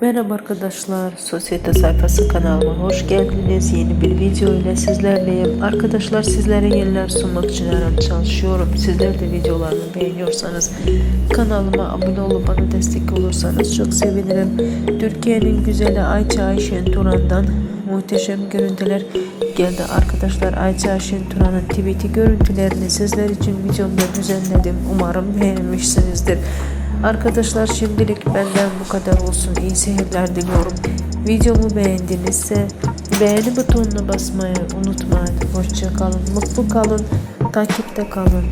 Merhaba arkadaşlar, Sosyete Sayfası kanalıma hoş geldiniz. Yeni bir video ile sizlerleyim. Arkadaşlar sizlere yeniler sunmak için her çalışıyorum. Sizler de videolarımı beğeniyorsanız kanalıma abone olup bana destek olursanız çok sevinirim. Türkiye'nin güzeli Ayça Ayşen Turan'dan muhteşem görüntüler geldi arkadaşlar. Ayça Ayşen Turan'ın tweet'i görüntülerini sizler için videomda düzenledim. Umarım beğenmişsinizdir. Arkadaşlar şimdilik benden bu kadar olsun. İyi seyirler diliyorum. Videomu beğendinizse beğeni butonuna basmayı unutmayın. Hoşça kalın, mutlu kalın, takipte kalın.